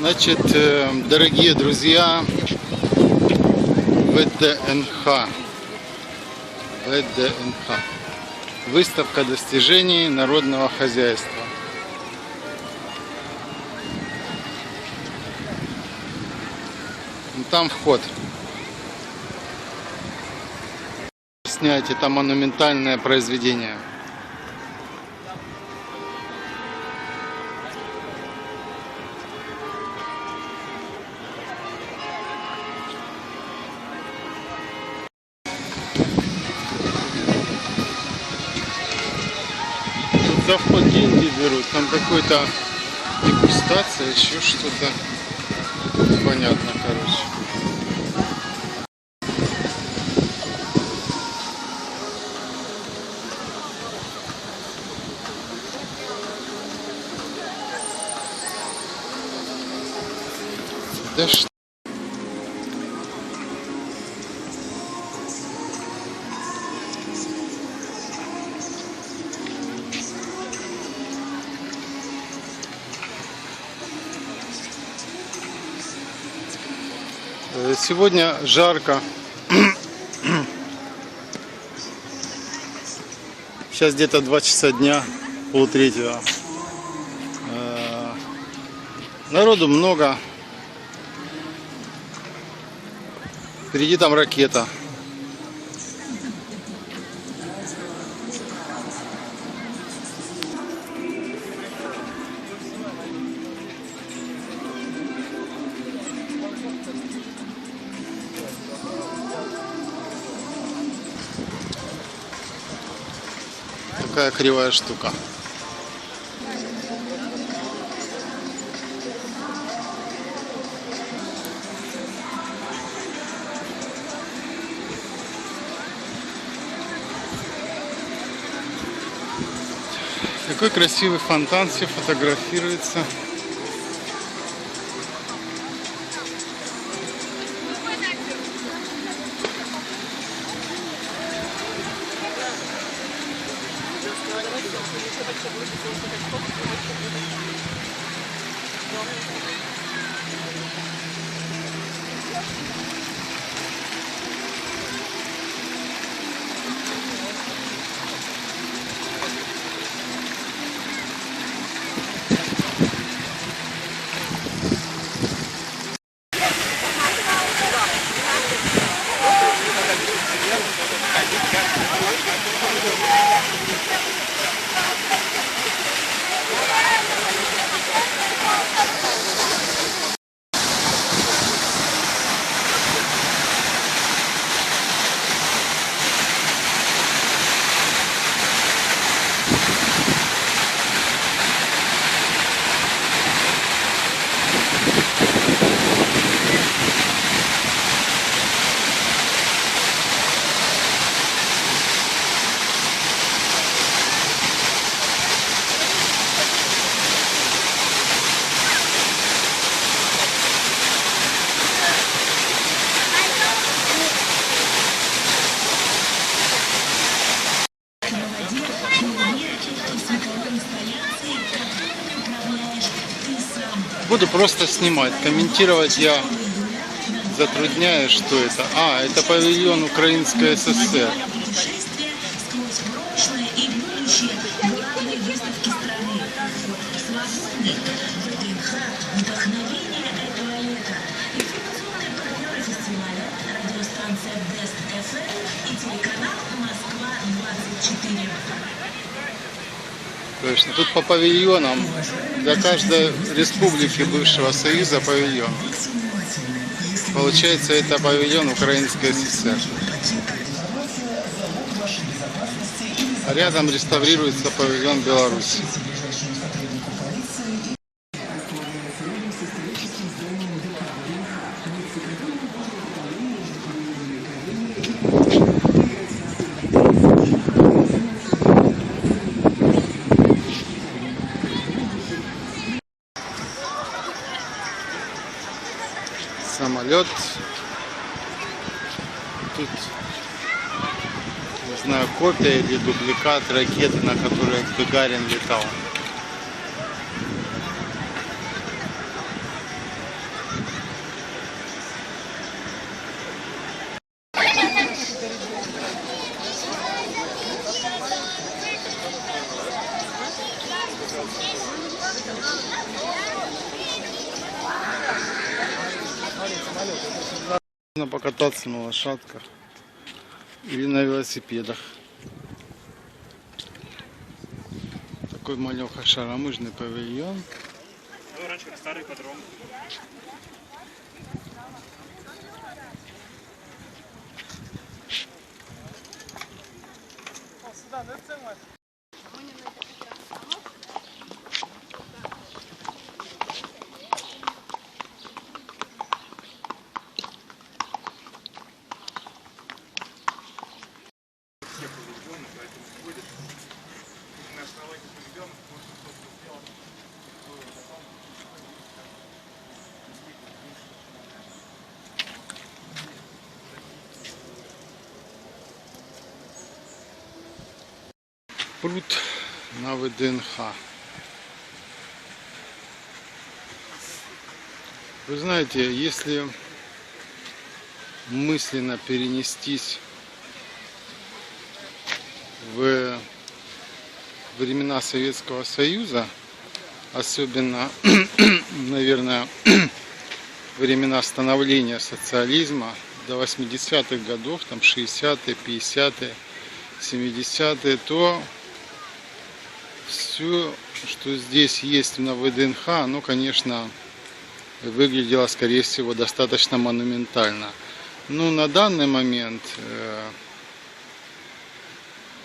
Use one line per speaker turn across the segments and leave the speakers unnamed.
Значит, э, дорогие друзья, ВДНХ. ВДНХ. Выставка достижений народного хозяйства. Там вход. Снять это монументальное произведение. Вход деньги берут, там какой-то дегустация, еще что-то. Понятно, короче. Да что? Сегодня жарко. Сейчас где-то 2 часа дня, полтретьего. Э, Народу много. Впереди там ракета. Такая кривая штука. Какой красивый фонтан, все Thank you. Буду просто снимать. Комментировать я затрудняюсь, что это. А, это павильон Украинской ССР. Точно. Тут по павильонам для каждой республики бывшего Союза павильон. Получается, это павильон Украинской ССР. А рядом реставрируется павильон Беларуси. копия или дубликат ракеты, на которой Гагарин летал. Можно покататься на лошадках или на велосипедах. Такой малеха шаромыжный павильон.
Как старый подром. Все
Пруд на ВДНХ. Вы знаете, если мысленно перенестись в времена Советского Союза, особенно, наверное, времена становления социализма до 80-х годов, там 60-е, 50-е, 70-е, то все, что здесь есть на ВДНХ, оно, конечно, выглядело, скорее всего, достаточно монументально. Но на данный момент э,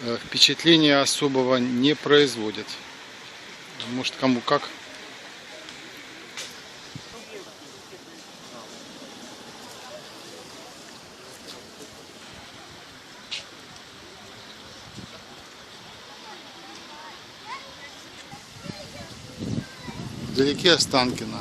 э, впечатления особого не производит. Может, кому как. Вдалеке Останкино.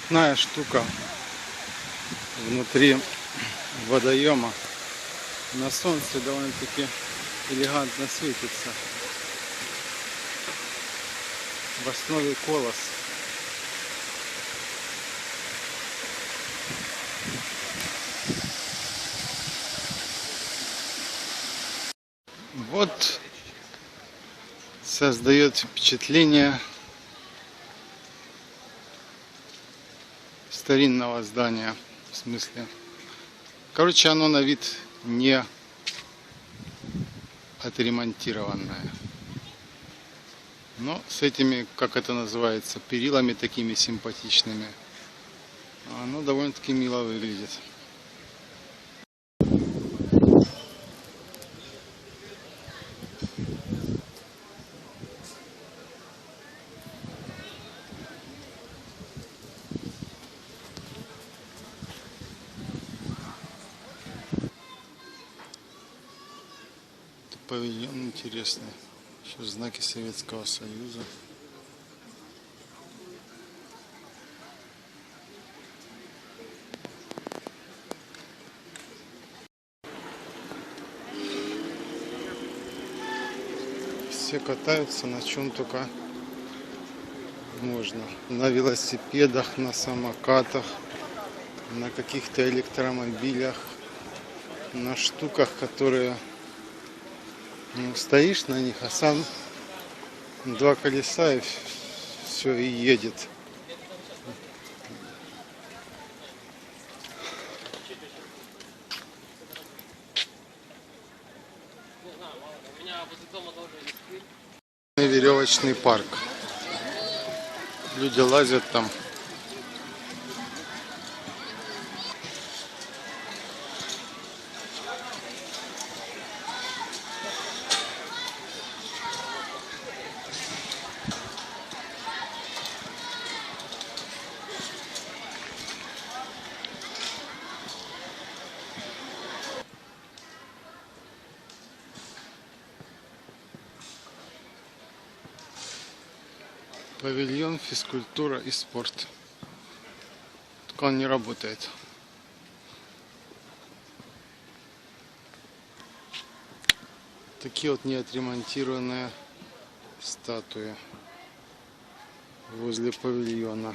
Цветная штука внутри водоема. На солнце довольно-таки элегантно светится. В основе колос. Вот создает впечатление старинного здания, в смысле. Короче, оно на вид не отремонтированное. Но с этими, как это называется, перилами такими симпатичными, оно довольно-таки мило выглядит. Интересный. Еще знаки Советского Союза. Все катаются на чем только можно. На велосипедах, на самокатах, на каких-то электромобилях, на штуках, которые стоишь на них, а сам два колеса и все и едет. Веревочный парк. Люди лазят там. Павильон, физкультура и спорт. Пока он не работает. Такие вот неотремонтированные статуи возле павильона.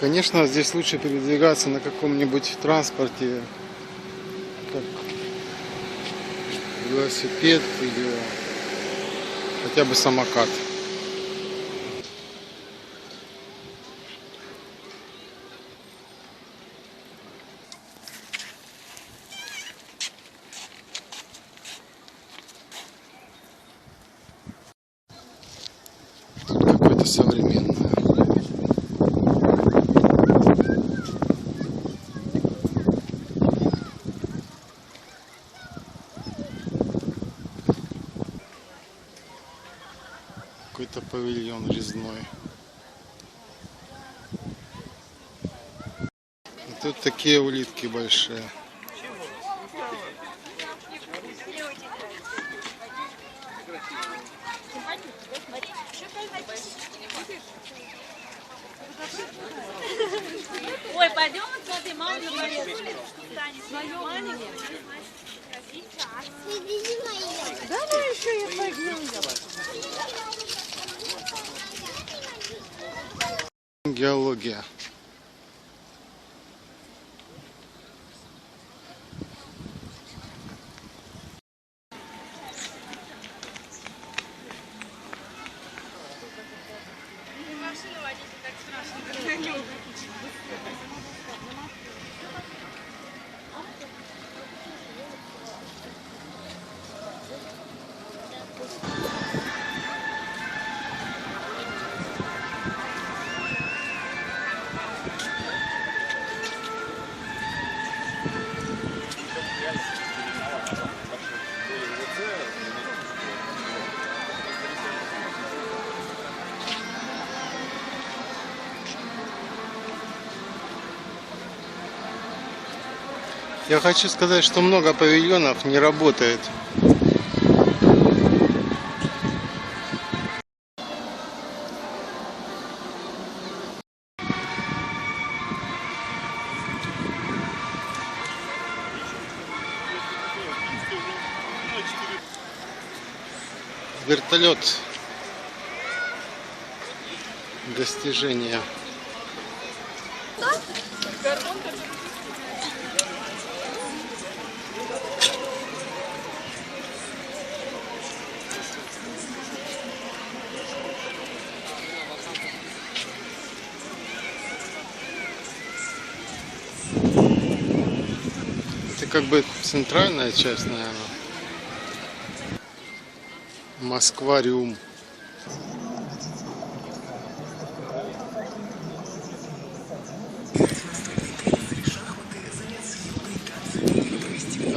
Конечно, здесь лучше передвигаться на каком-нибудь транспорте, как велосипед или хотя бы самокат. Тут какое-то современное. Какой-то павильон резной. И тут такие улитки большие.
Ой, пойдем смотри. Свою маленький. Давай еще я пойдем.
Геология. Спасибо, водитель, так страшно, когда не убегу. Я хочу сказать, что много павильонов не работает. Вертолет. Достижения. Это как бы центральная часть, наверное. Москвариум.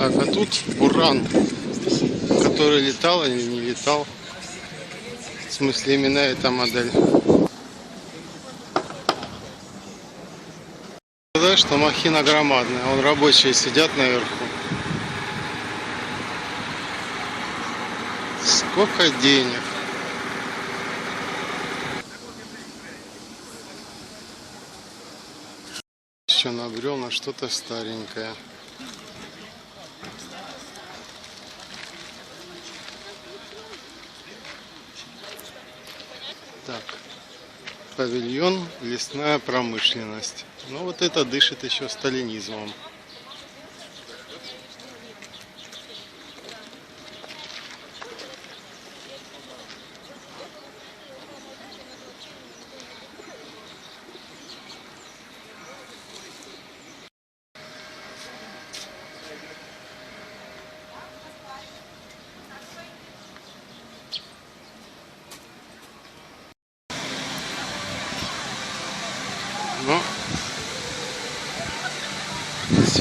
Так, а тут Буран, который летал или не летал. В смысле, именно эта модель. Сказать, что махина громадная. Вон рабочие сидят наверху. Сколько денег. Еще набрел на что-то старенькое. Так. Павильон лесная промышленность. Ну вот это дышит еще сталинизмом.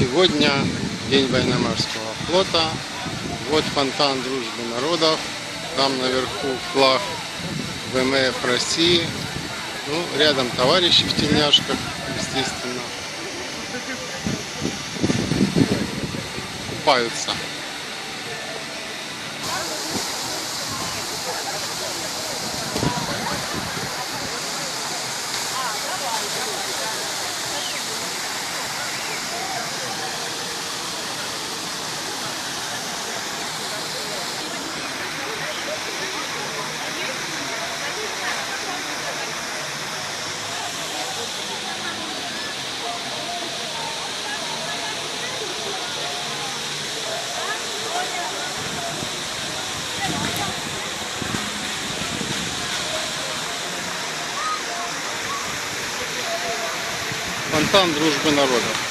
Сегодня день военно-морского флота. Вот фонтан дружбы народов. Там наверху флаг ВМФ России. Ну, рядом товарищи в тельняшках, естественно. Купаются. Фонтан дружбы народов.